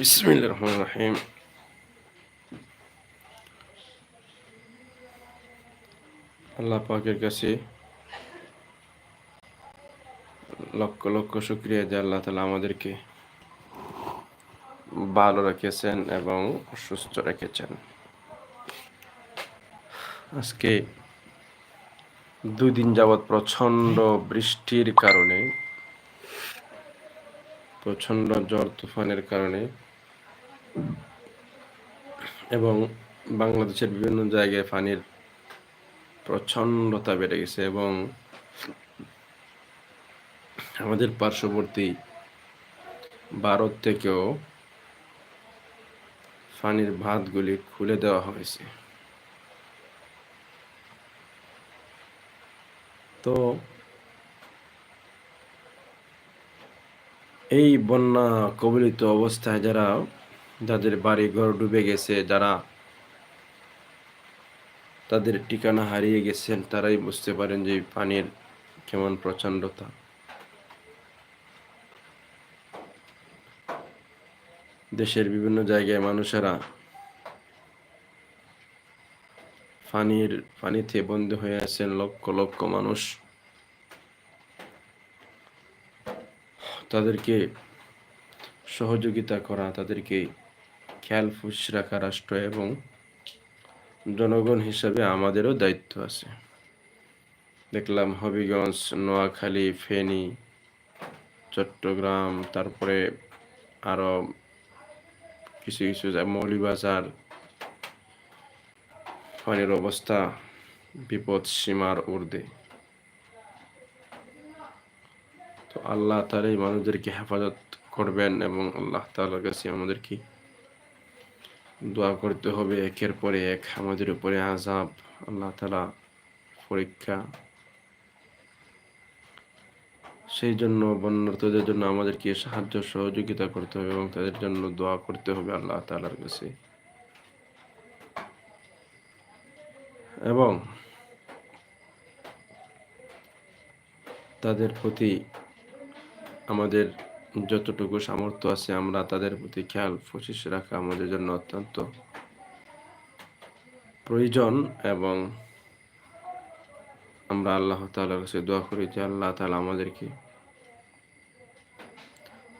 বিসমিল্লাহির রহমানির রহিম আল্লাহ পাকের কাছে লক্ষ লক্ষ শুক্রিয়া যে আল্লাহ তালা আমাদেরকে ভালো রেখেছেন এবং সুস্থ রেখেছেন। আজকে দুই দিন যাবৎ প্রচণ্ড বৃষ্টির কারণে, প্রচণ্ড ঝড় তুফানের কারণে এবং বাংলাদেশের বিভিন্ন জায়গায় পানির প্রচণ্ডতা বেড়ে গেছে এবং আমাদের পার্শ্ববর্তী ভারত থেকেও পানির ভাতগুলি খুলে দেওয়া হয়েছে। তো এই বন্যা কবলিত অবস্থায় যারা যাদের বাড়ি ঘর ডুবে গেছে, যারা তাদের ঠিকানা হারিয়ে গেছেন, তারাই বুঝতে পারেন যে পানির কেমন প্রচণ্ডতা। দেশের বিভিন্ন জায়গায় মানুষেরা পানির, পানিতে বন্দী হয়ে আছেন লক্ষ লক্ষ মানুষ। তাদেরকে সহযোগিতা করা, তাদেরকে খেয়াল ফুস রাখা রাষ্ট্র এবং জনগণ হিসাবে আমাদেরও দায়িত্ব আছে। দেখলাম হবিগঞ্জ, নোয়াখালী, ফেনী, চট্টগ্রাম, তারপরে আরও কিছু কিছু মৌলিবাজার পানির অবস্থা বিপদ সীমার ঊর্ধ্বে। তো আল্লাহ তালা এই মানুষদেরকে হেফাজত করবেন এবং আল্লাহ তালার কাছে আমাদেরকে দোয়া করতে হবে একের পরে এক, আমাদের উপরে আজাব আল্লাহ তালা পরীক্ষা সেই জন্য বন্যার্থদের জন্য আমাদেরকে সাহায্য, সহযোগিতা করতে হবে এবং তাদের জন্য দোয়া করতে হবে আল্লাহ তালার কাছে। এবং তাদের প্রতি আমাদের যতটুকু সামর্থ্য আছে আমরা তাদের প্রতি খেয়াল ফসিস রাখা আমাদের জন্য অত্যন্ত প্রয়োজন এবং আমরা আল্লাহ তালার কাছে দোয়া করি যে আল্লাহ তালা আমাদেরকে,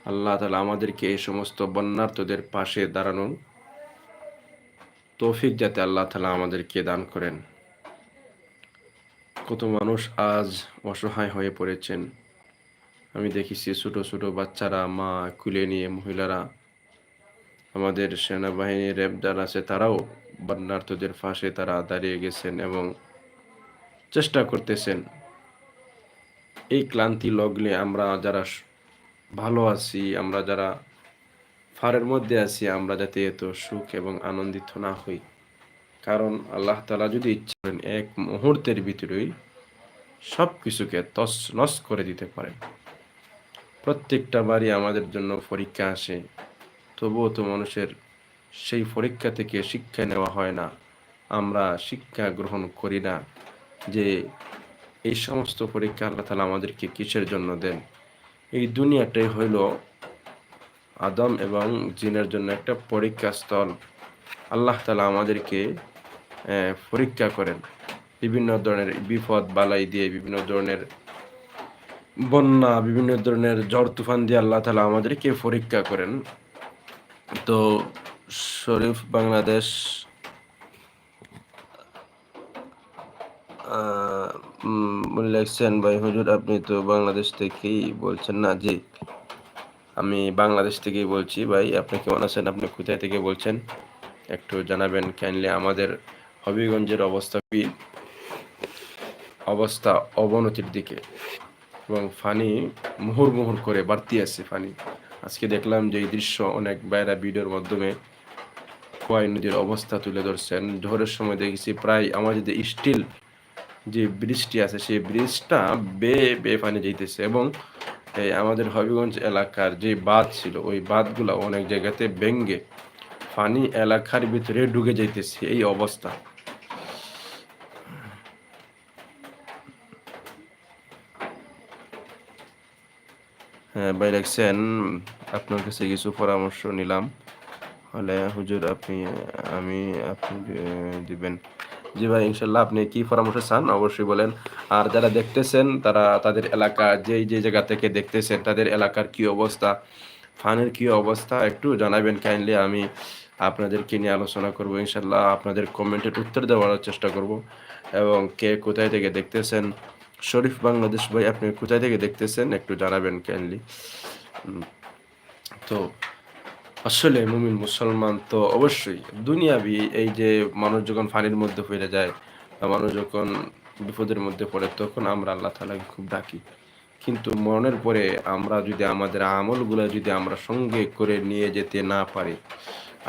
আল্লাহ তালা আমাদেরকে এই সমস্ত বন্যার্থদের পাশে দাঁড়ানোর তৌফিক যাতে আল্লাহ তালা আমাদেরকে দান করেন। কত মানুষ আজ অসহায় হয়ে পড়েছেন। আমি দেখেছি ছোট ছোট বাচ্চারা, মা, কুলে নিয়ে মহিলারা। আমাদের সেনাবাহিনী র্যাব যারা আছে, তারাও বন্যার্থদের ফাঁসে তারা দাঁড়িয়ে গেছেন এবং চেষ্টা করতেছেন। এই ক্লান্তি লগ্নে আমরা যারা ভালো আছি, আমরা যারা ফারের মধ্যে আছি, আমরা যাতে এত সুখ এবং আনন্দিত না হই। কারণ আল্লাহ তালা যদি ইচ্ছা করেন, এক মুহূর্তের ভিতরেই সব কিছুকে তস নস করে দিতে পারেন। প্রত্যেকটা বাড়ি আমাদের জন্য পরীক্ষা আসে। তবুও তো মানুষের সেই পরীক্ষা থেকে শিক্ষা নেওয়া হয় না। আমরা শিক্ষা গ্রহণ করি না যে এই সমস্ত পরীক্ষা আল্লাহ তালা আমাদেরকে কিসের জন্য দেন? এই দুনিয়াটাই হইল আদম এবং জিনের জন্য একটা পরীক্ষা স্থল। আল্লাহ তালা আমাদেরকে পরীক্ষা করেন। বিভিন্ন ধরনের বিপদ বালাই দিয়ে বিভিন্ন ধরনের বন্যা, বিভিন্ন ধরনের ঝড় তুফান দিয়ে আল্লাহ তালা আমাদেরকে পরীক্ষা করেন। তো শরীফ বাংলাদেশ মনে ভাই হুজুর, আপনি তো বাংলাদেশ থেকেই বলছেন না? জি, আমি বাংলাদেশ থেকেই বলছি, ভাই, আপনি কেমন আছেন? আপনি কোথায় থেকে বলছেন? একটু জানাবেন কাইন্ডলি আমাদের হবিগঞ্জের অবস্থা কি? অবস্থা অবনতির দিকে। এবং ফানি মুহুর মুহুর করে বাড়তি আছে ফানি। আজকে দেখলাম যে এই দৃশ্য অনেক বাইরা ভিডিওর মাধ্যমে খোয়াই নদীর অবস্থা তুলে ধরছেন। ঝড়ের সময় দেখেছি প্রায় আমাদের যে স্টিল যে ব্রিজটি আছে, সেই ব্রিজটা বে বে পানি যেতেছে এবং এই আমাদের হবিগঞ্জ এলাকার যে বাঁধ ছিল, ওই বাঁধগুলো অনেক জায়গাতে ভেঙ্গে পানি এলাকার ভিতরে ঢুকে যাইতেছে। এই অবস্থা। ভাই রাখছেন, আপনার কাছে কিছু পরামর্শ নিলাম। হলে হুজুর আপনি, আমি আপনি দিবেন। জি ভাই, ইনশাল্লাহ আপনি কি পরামর্শ চান অবশ্যই বলেন। আর যারা দেখতেছেন, তারা তাদের এলাকা, যেই যে জায়গা থেকে দেখতেছেন, তাদের এলাকার কি অবস্থা, ফানের কি অবস্থা, একটু জানাবেন কাইন্ডলি আমি আপনাদেরকে নিয়ে আলোচনা করব, ইনশাল্লাহ আপনাদের কমেন্টের উত্তর দেওয়ার চেষ্টা করব। এবং কে কোথায় থেকে দেখতেছেন শরীফ বাংলাদেশ ভাই, আপনি কোথায় থেকে দেখতেছেন? একটু জানাবেন কাইন্ডলি তো আসলে মুমিন মুসলমান তো অবশ্যই দুনিয়াবি এই যে মানুষ যখন ফানির মধ্যে ফিরে যায় বা মানুষ যখন বিপদের মধ্যে পড়ে, তখন আমরা আল্লাহ তালাকে খুব ডাকি। কিন্তু মরণের পরে আমরা যদি আমাদের আমলগুলো যদি আমরা সঙ্গে করে নিয়ে যেতে না পারি,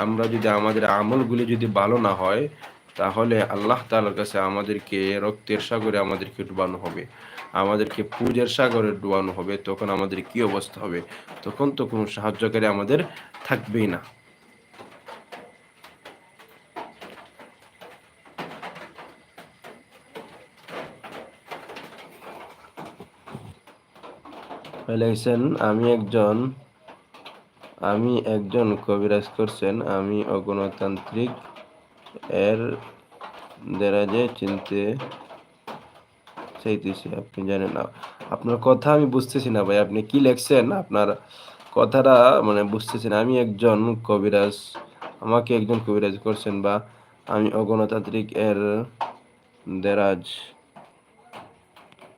আমরা যদি আমাদের আমলগুলি যদি ভালো না হয় তাহলে আল্লাহ তালার কাছে আমাদেরকে রক্তের সাগরে আমাদেরকে ডুবানো হবে। আমাদেরকে পূজের সাগরে ডুবানো হবে। তখন আমাদের কি অবস্থা হবে? তখন তো কোনো সাহায্যকারী আমাদের থাকবেই না। লিখছেন আমি একজন আমি একজন কবিরাজ করছেন, আমি অগণতান্ত্রিক এর দেরাজে চিনতে চাইতেছি, আপনি জানেন না। আপনার কথা আমি বুঝতেছি না ভাই, আপনি কি লেখছেন? আপনার কথাটা মানে বুঝতেছি না। আমি একজন কবিরাজ, আমাকে একজন কবিরাজ করছেন বা আমি অগণতান্ত্রিক এর দেরাজ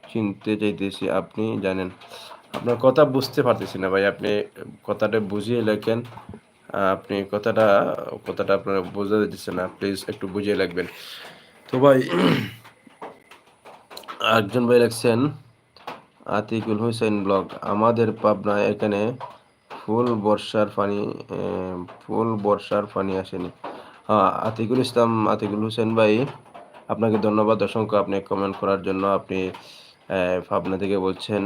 চিনতে চাইতেছি, আপনি জানেন। আপনার কথা বুঝতে পারতেছি না ভাই, আপনি কথাটা বুঝিয়ে লেখেন। আপনি কথাটা কথাটা আপনার বোঝাতে দিচ্ছেন না। প্লিজ একটু বুঝিয়ে লাগবেন তো ভাই একজন ভাই লিখছেন আতিকুল হোসেন ব্লগ। আমাদের পাবনায় এখানে ফুল বর্ষার পানি ফুল বর্ষার পানি আসেনি। হ্যাঁ আতিকুল ইসলাম, আতিকুল হোসেন ভাই, আপনাকে ধন্যবাদ। অসংখ্য আপনি কমেন্ট করার জন্য আপনি পাবনা থেকে বলছেন,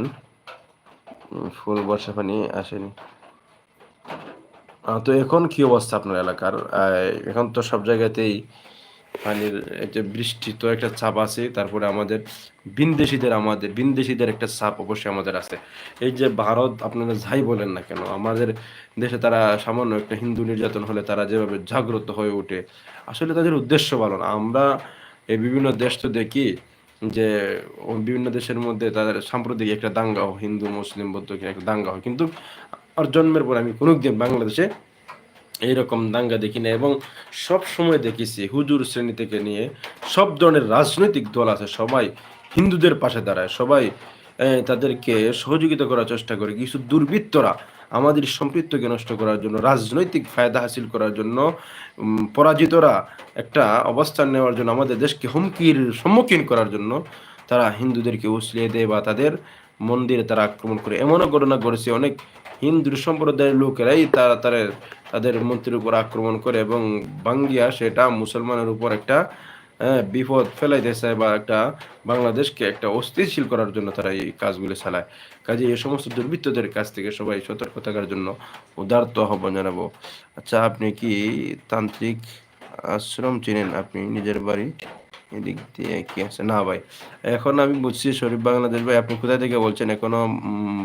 ফুল বর্ষা পানি আসেনি। তো এখন কি অবস্থা আপনার এলাকার? এখন তো সব জায়গাতেই পানির যে বৃষ্টি তো একটা চাপ আছে, তারপরে আমাদের বিনদেশিদের আমাদের, বিনদেশিদের একটা চাপ অবশ্যই আমাদের আছে। এই যে ভারত আপনারা যাই বলেন না কেন, আমাদের দেশে তারা সামান্য একটা হিন্দু নির্যাতন হলে তারা যেভাবে জাগ্রত হয়ে ওঠে, আসলে তাদের উদ্দেশ্য ভালো না। আমরা এই বিভিন্ন দেশ তো দেখি যে, বিভিন্ন দেশের মধ্যে তাদের সাম্প্রতিক একটা দাঙ্গা হয়, হিন্দু, মুসলিম, বৌদ্ধ একটা দাঙ্গা হয়। কিন্তু আর জন্মের পর আমি কোনোদিন বাংলাদেশে এইরকম দাঙ্গা দেখি না এবং সব সময় দেখেছি, হুজুর শ্রেণি থেকে নিয়ে সব ধরনের রাজনৈতিক দল আছে, সবাই হিন্দুদের পাশে দাঁড়ায়, সবাই তাদেরকে সহযোগিতা করার চেষ্টা করে, কিছু দুর্বৃত্তরা আমাদের সম্পৃক্তকে নষ্ট করার জন্য, রাজনৈতিক ফায়দা হাসিল করার জন্য পরাজিতরা একটা অবস্থান নেওয়ার জন্য, আমাদের দেশকে হুমকির সম্মুখীন করার জন্য তারা হিন্দুদেরকে উসলিয়ে দেয় বা তাদের মন্দিরে তারা আক্রমণ করে। এমনও ঘটনা ঘটেছে, অনেক হিন্দু সম্প্রদায়ের লোকেরাই তারা তাদের তাদের মন্ত্রীর উপর আক্রমণ করে এবং বাঙ্গিয়া সেটা মুসলমানের উপর একটা বিপদ ফেলাইতে চায় বা একটা বাংলাদেশকে একটা অস্থিতিশীল করার জন্য তারা এই কাজগুলি চালায়। কাজে এই সমস্ত দুর্বৃত্তদের কাছ থেকে সবাই সতর্ক থাকার জন্য উদারত আহ্বান জানাব। আচ্ছা আপনি কি তান্ত্রিক আশ্রম চিনেন? আপনি নিজের বাড়ি এদিক দিয়ে কি আছে? না ভাই। এখন আমি বুঝছি শরীফ বাংলাদেশ ভাই, আপনি কোথা থেকে বলছেন? এখনও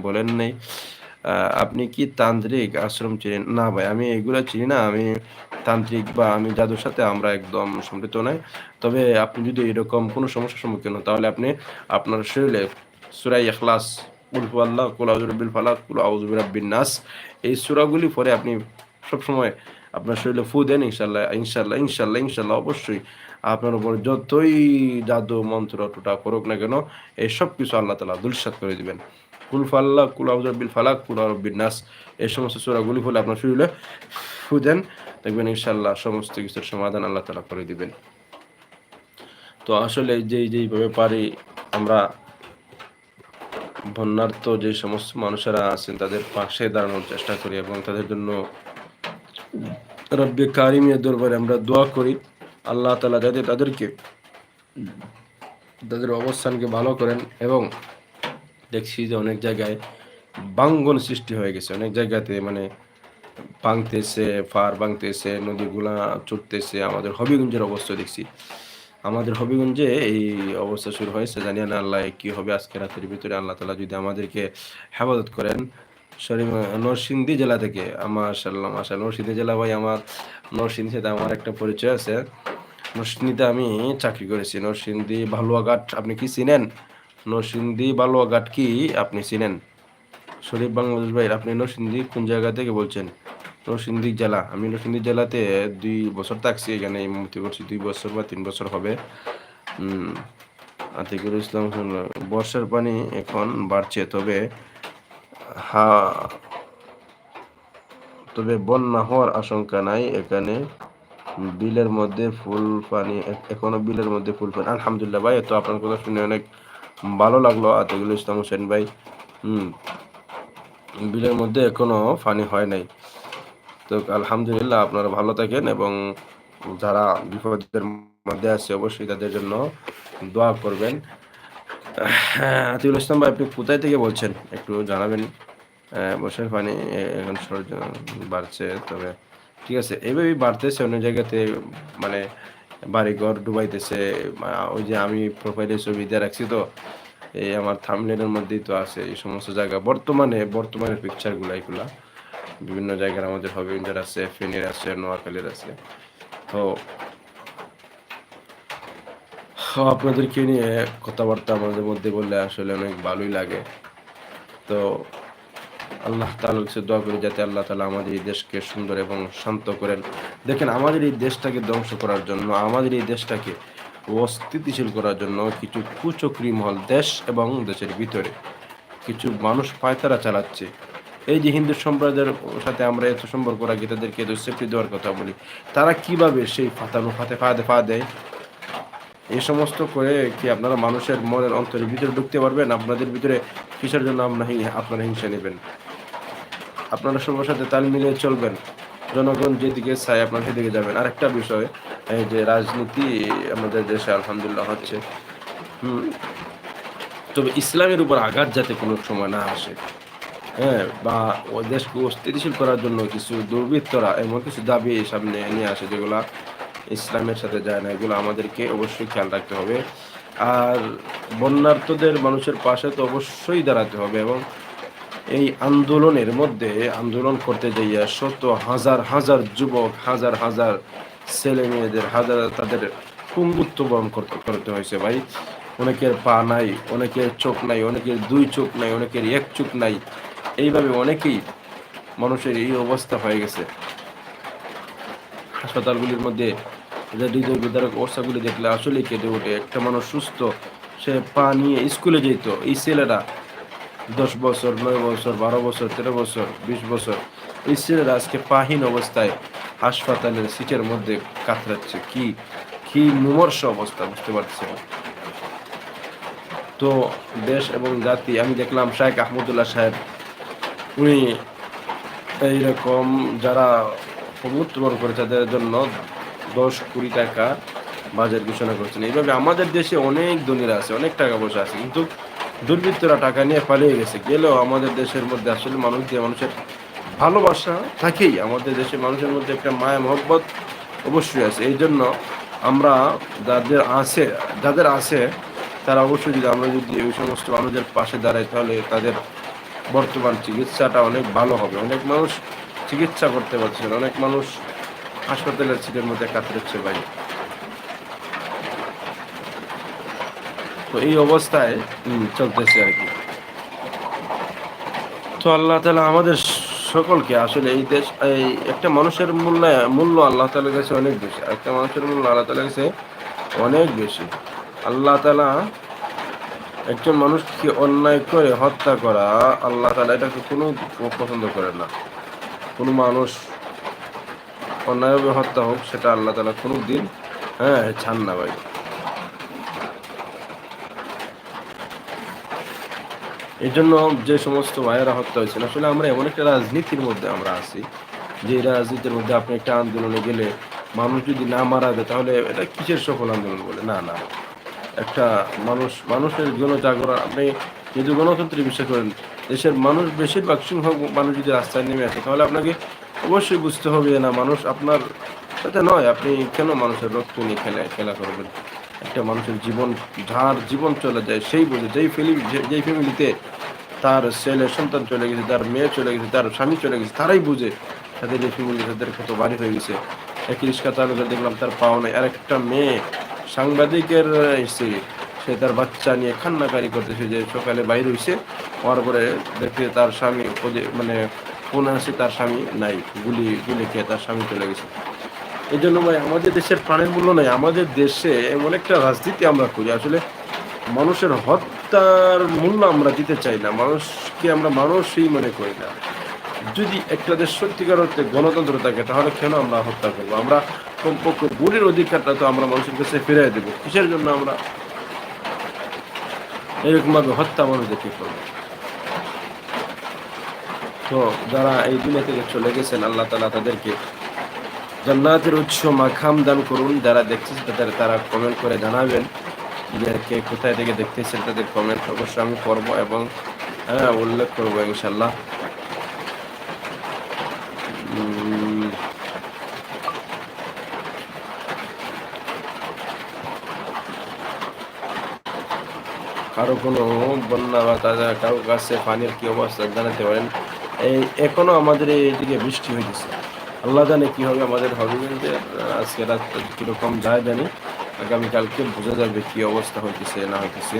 বলেন নেই। আপনি কি তান্ত্রিক আশ্রম চিনেন? না ভাই, আমি এগুলো চিনি না। আমি তান্ত্রিক বা আমি জাদুর সাথে আমরা একদম সম্পৃক্ত নাই। তবে আপনি যদি এরকম কোনো সমস্যার সম্মুখীন হন, তাহলে আপনি আপনার শরীরে সুরাই এখলাস কুলফু আল্লাহ কুল আউজুরবিল ফালাক, কুল আউজুবিরাব্বিন নাস এই সুরাগুলি পরে আপনি সবসময় আপনার শরীরে ফু দেন ইনশাল্লাহ ইনশাল্লাহ ইনশাল্লাহ ইনশাল্লাহ অবশ্যই আপনার উপর যতই জাদু, মন্ত্র, টোটা করুক না কেন, এই সব কিছু আল্লাহ তালা দুলসাত করে দিবেন। কুল ফালাক, কুল এই সমস্ত সুরাগুলি ফলে আপনার শরীরে দেখবেন ইনশাল্লাহ সমস্ত কিছুর সমাধান আল্লাহ তালা করে দিবেন। তো আসলে যেই যেইভাবে পারি আমরা বন্যার্থ যে সমস্ত মানুষেরা আছেন, তাদের পাশে দাঁড়ানোর চেষ্টা করি এবং তাদের জন্য রব্বে কারিমের দরবারে আমরা দোয়া করি। আল্লাহ তালা যাতে তাদেরকে, তাদের অবস্থানকে ভালো করেন এবং দেখছি যে অনেক জায়গায় বাঙ্গন সৃষ্টি হয়ে গেছে। অনেক জায়গাতে মানে ভাঙতেছে, ফার ভাঙতেছে, নদীগুলা চড়তেছে, আমাদের হবিগঞ্জের অবস্থা দেখছি। আমাদের হবিগঞ্জে এই অবস্থা শুরু হয়েছে। জানি না আল্লাহ কি হবে আজকে রাতের ভিতরে। আল্লাহ তালা যদি আমাদেরকে হেফাজত করেন। সরি, নরসিংদী জেলা থেকে। মাশাল্লাহ মাশাল্লাহ নরসিংদী জেলা ভাই আমার, নরসিংদী সাথে আমার একটা পরিচয় আছে। নরসিংদীতে আমি চাকরি করেছি। নরসিংদী বালুয়াঘাট, আপনি কি চিনেন? নরসিংদী বালুয়াঘাট কি আপনি চিনেন? শরীফ বাংলাদেশ ভাই আপনি নরসিংদী কোন জায়গা থেকে বলছেন? নরসিংদী জেলা, আমি নরসিংদী জেলাতে দুই বছর থাকছি, এখানে ইমামতি করছি দুই বছর বা তিন বছর হবে। আতিকুল ইসলাম বর্ষার পানি এখন বাড়ছে, তবে হা, তবে বন্যা হওয়ার আশঙ্কা নাই, এখানে বিলের মধ্যে ফুল পানি এখনও বিলের মধ্যে ফুল পানি, আলহামদুলিল্লাহ ভাই তো আপনার কথা শুনে অনেক ভালো লাগল আতিকুল ইসলাম হোসেন ভাই, হুম, বিলের মধ্যে এখনও ফানি হয় নাই। তো আলহামদুলিল্লাহ আপনারা ভালো থাকেন এবং যারা বিপদের মধ্যে আছে অবশ্যই তাদের জন্য দোয়া করবেন। আতিউল ইসলাম ভাই, আপনি কোথায় থেকে বলছেন? একটু জানাবেন। বর্ষার পানি এখন বাড়ছে, তবে ঠিক আছে এইভাবেই বাড়তেছে অন্য জায়গাতে মানে বাড়িঘর ডুবাইতেছে ওই যে আমি প্রোফাইলে ছবি দিয়ে রাখছি তো, এই আমার থামলেনের মধ্যেই তো আছে এই সমস্ত জায়গা। বর্তমানে বর্তমানে পিকচারগুলো এগুলা, বিভিন্ন জায়গার আমাদের হবিগঞ্জের আছে, ফেনের আছে, নোয়াখালীর আছে। তো আপনাদেরকে নিয়ে কথাবার্তা আমাদের মধ্যে বললে আসলে অনেক ভালোই লাগে। তো আল্লাহ তাআলার কাছে দোয়া করি যাতে আল্লাহ তালা আমাদের এই দেশকে সুন্দর এবং শান্ত করেন। দেখেন, আমাদের এই দেশটাকে ধ্বংস করার জন্য, আমাদের এই দেশটাকে অস্থিতিশীল করার জন্য কিছু কুচক্রি মহল দেশ এবং দেশের ভিতরে কিছু মানুষ পায়তারা চালাচ্ছে। এই যে হিন্দু সম্প্রদায়ের সাথে আমরা এত সম্পর্ক রাখি, তাদেরকে এত সেফটি দেওয়ার কথা বলি, তারা কীভাবে সেই ফাতানো ফাতে ফাঁদে ফা দেয়? এই সমস্ত করে কি আপনারা মানুষের মনের অন্তরের ভিতরে ঢুকতে পারবেন? আপনাদের ভিতরে কিসের জন্য আপনার আপনারা হিংসা নেবেন? আপনারা সবার সাথে তাল মিলিয়ে চলবেন। জনগণ যেদিকে চায় আপনার সেদিকে যাবেন। আর একটা বিষয়, এই যে রাজনীতি আমাদের দেশে আলহামদুলিল্লাহ হচ্ছে, হুম, তবে ইসলামের উপর আঘাত যাতে কোনো সময় না আসে হ্যাঁ বা দেশকে অস্থিতিশীল করার জন্য কিছু দুর্বৃত্তরা এমন কিছু দাবি সামনে নিয়ে আসে যেগুলা ইসলামের সাথে যায় না, এগুলো আমাদেরকে অবশ্যই খেয়াল রাখতে হবে। আর বন্যার্থদের মানুষের পাশে তো অবশ্যই দাঁড়াতে হবে এবং এই আন্দোলনের মধ্যে আন্দোলন করতে যাইয়া শত হাজার হাজার যুবক, হাজার হাজার ছেলে মেয়েদের, হাজার তাদের কুঙ্গুত্ব বরণ করতে করতে হয়েছে ভাই। অনেকের পা নাই, অনেকের চোখ নাই, অনেকের দুই চোখ নাই, অনেকের এক চোখ নাই। এইভাবে অনেকেই মানুষের এই অবস্থা হয়ে গেছে। হাসপাতালগুলির মধ্যে হৃদয় বিদারক অবস্থাগুলি দেখলে আসলেই কেটে ওঠে। একটা মানুষ সুস্থ, সে পা নিয়ে স্কুলে যেত। এই ছেলেরা দশ বছর, নয় বছর, বারো বছর, তেরো বছর, বিশ বছর, এই ছেলেরা আজকে পাহীন অবস্থায় হাসপাতালের সিটের মধ্যে কাতরাচ্ছে। কি কি মুমর্ষ অবস্থা, বুঝতে পারছে তো দেশ এবং জাতি, আমি দেখলাম শাহেখ আহমদুল্লাহ সাহেব, উনি এইরকম যারা মৃত্যুবরণ করে তাদের জন্য দশ কুড়ি টাকা বাজেট ঘোষণা করছেন। এইভাবে আমাদের দেশে অনেক ধনীরা আছে, অনেক টাকা পয়সা আছে, কিন্তু দুর্বৃত্তরা টাকা নিয়ে পালিয়ে গেছে। গেলেও আমাদের দেশের মধ্যে আসলে মানুষ দিয়ে মানুষের ভালোবাসা থাকেই আমাদের দেশের মানুষের মধ্যে একটা মায়া, মহব্বত অবশ্যই আছে। এই জন্য আমরা যাদের আছে যাদের আছে, তারা অবশ্যই যদি আমরা যদি এই সমস্ত মানুষদের পাশে দাঁড়াই, তাহলে তাদের বর্তমান চিকিৎসাটা অনেক ভালো হবে। অনেক মানুষ চিকিৎসা করতে পারছেন অনেক মানুষ হাসপাতালের সিটের মধ্যে কাতরেছে ভাই। তো এই অবস্থায় চলতেছে আর কি। তো আল্লাহ তালা আমাদের সকলকে আসলে এই দেশ, এই একটা মানুষের মূল্য মূল্য আল্লাহ তালার কাছে অনেক বেশি একটা মানুষের মূল্য আল্লাহ তালার কাছে অনেক বেশি। আল্লাহ তালা একজন মানুষকে অন্যায় করে হত্যা করা আল্লাহ তালা এটাকে কোনো পছন্দ করে না। কোনো মানুষ অন্যায়ভাবে হত্যা হোক, সেটা আল্লাহ তালা কোনো দিন হ্যাঁ ছান না ভাই। এই জন্য যে সমস্ত ভাইয়েরা হত্যা হয়েছেন, আসলে আমরা এমন একটা রাজনীতির মধ্যে আমরা আছি, যে রাজনীতির মধ্যে আপনি একটা আন্দোলনে গেলে মানুষ যদি না মারা যায়, তাহলে এটা কিসের সফল আন্দোলন বলে? না না। একটা মানুষ, মানুষের জন্য জাগরণ আপনি যদি গণতন্ত্রে বিশ্বাস করেন, দেশের মানুষ বেশিরভাগ সিংহ মানুষ যদি রাস্তায় নেমে আসে, তাহলে আপনাকে অবশ্যই বুঝতে হবে না, মানুষ আপনার সাথে নয়, আপনি কেন মানুষের রক্ত নিয়ে খেলা খেলা করবেন? একটা মানুষের জীবন, যার জীবন চলে যায় সেই বোঝে, যেই ফ্যামিলি যেই ফ্যামিলিতে তার ছেলে, সন্তান চলে গেছে, তার মেয়ে চলে গেছে, তার স্বামী চলে গেছে, তারাই বুঝে তাদের এই ফ্যামিলি তাদের কত বাড়ি হয়ে গেছে। এক রিক্সা চালকের দেখলাম তার পাওয়া নাই। আর একটা মেয়ে সাংবাদিকের স্ত্রী সে তার বাচ্চা নিয়ে কান্নাকারি করতেছে যে সকালে বাইরে হয়েছে হওয়ার পরে দেখতে তার স্বামী মানে ফোন আসে তার স্বামী নাই, গুলি গুলি খেয়ে তার স্বামী চলে গেছে। এই জন্য ভাই, আমাদের দেশের প্রাণের মূল্য নাই, আমাদের দেশে এমন একটা রাজনীতি আমরা করি। আসলে মানুষের হত্যার মূল্য আমরা দিতে চাই না, মানুষকে আমরা মানুষই মনে করি না। যদি একটা দেশ সত্যিকার অর্থে গণতন্ত্র থাকে, তাহলে কেন আমরা হত্যা করব? আমরা কমপক্ষে ভোটের অধিকারটা তো আমরা মানুষের কাছে ফিরিয়ে দেবো। কিসের জন্য আমরা এরকম ভাবে হত্যা মানুষদেরকে করব? তো যারা এই দুনিয়া থেকে চলে গেছেন, আল্লাহ তালা তাদেরকে জান্নাতের উৎস মাখাম দান করুন। যারা দেখতেছেন তাদের, তারা কমেন্ট করে জানাবেন। যে কোথায় থেকে দেখতেছেন তাদের কমেন্ট অবশ্যই আমি করব এবং হ্যাঁ উল্লেখ করব ইনশাল্লাহ কারও কোনো বন্যা বা তাজা কারও কাছে পানির কি অবস্থা জানাতে পারেন। এই, এখনও আমাদের এইদিকে বৃষ্টি হইতেছে। আল্লাহ জানে কি হবে আমাদের হবে। যে, আজকে রাত কীরকম যায় জানি, আগামীকালকে বোঝা যাবে কি অবস্থা হইতেছে, না হইতেছে।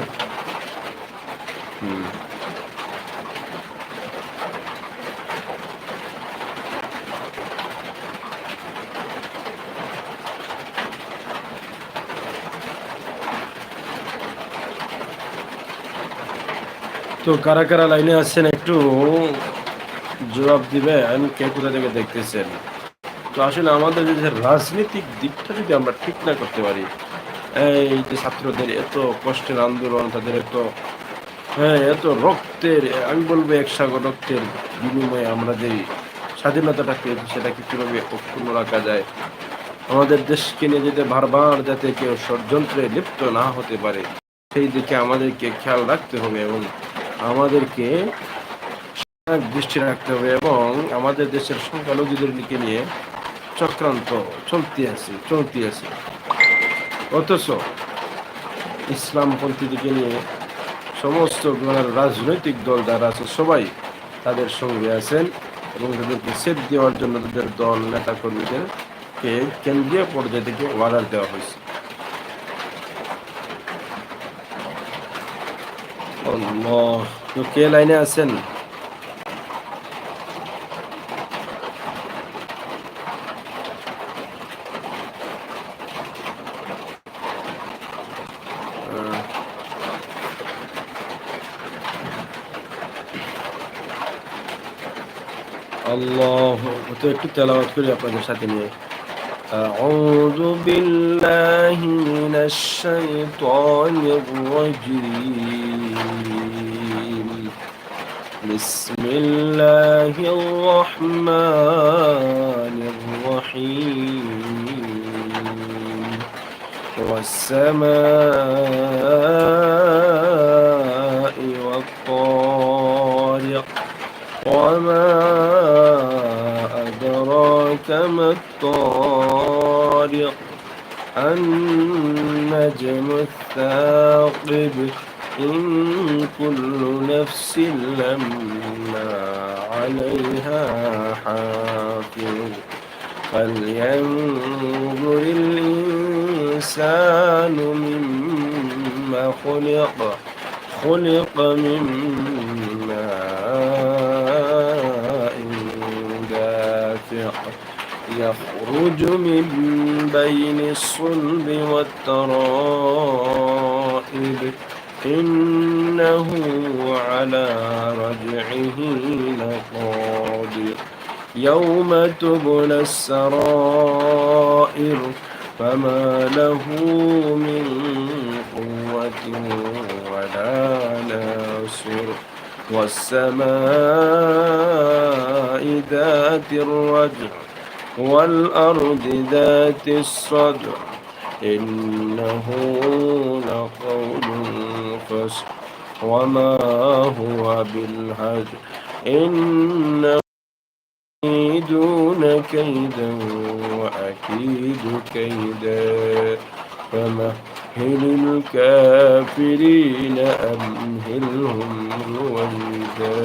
তো কারা কারা লাইনে আছেন একটু জবাব দিবেন, কে কোথা থেকে দেখতেছেন? তো আসলে আমাদের যে রাজনৈতিক দিকটা যদি আমরা ঠিক না করতে পারি, এই যে ছাত্রদের এত কষ্টের আন্দোলন, তাদের এত হ্যাঁ এত রক্তের, আমি বলব এক সাগর রক্তের বিনিময়ে আমরা যে স্বাধীনতাটা পেয়েছি সেটাকে কীভাবে অক্ষুণ্ণ রাখা যায়? আমাদের দেশকে নিয়ে যেতে বারবার যাতে কেউ ষড়যন্ত্রে লিপ্ত না হতে পারে, সেই দিকে আমাদেরকে খেয়াল রাখতে হবে এবং আমাদেরকে দৃষ্টি রাখতে হবে এবং আমাদের দেশের সংখ্যালঘুদের দিকে নিয়ে চক্রান্ত, চলতে আছে চলতে আছে। অথচ ইসলামপন্থীদিকে নিয়ে সমস্ত রাজনৈতিক দল যারা আছে, সবাই তাদের সঙ্গে আছেন এবং তাদেরকে সেট দেওয়ার জন্য তাদের দল নেতা কর্মীদেরকে কেন্দ্রীয় পর্যায়ে থেকে অর্ডার দেওয়া হয়েছে। কে লাইনে আছেন? তো একটু তেলাওয়াত করি আপনাদের সাথে নিয়ে أعوذ بالله من الشيطان الرجيم بسم الله الرحمن الرحيم والسماء والطارق وما أدراك ما الطارق النجم الثاقب إن كل نفس لما عليها حافظ فلينظر الإنسان مما خلق خلق من يخرج من بين الصلب والترائب. إنه على رجعه لقادر. يوم تبلى السرائر فما له من قوة ولا ناصر. والسماء ذات الرجع والأرض ذات الصدع إنه لقول فصل. وما هو بالهدر إنه يكيدون كيدا وأكيد كيدا. فمهل الكافرين أمهلهم رويدا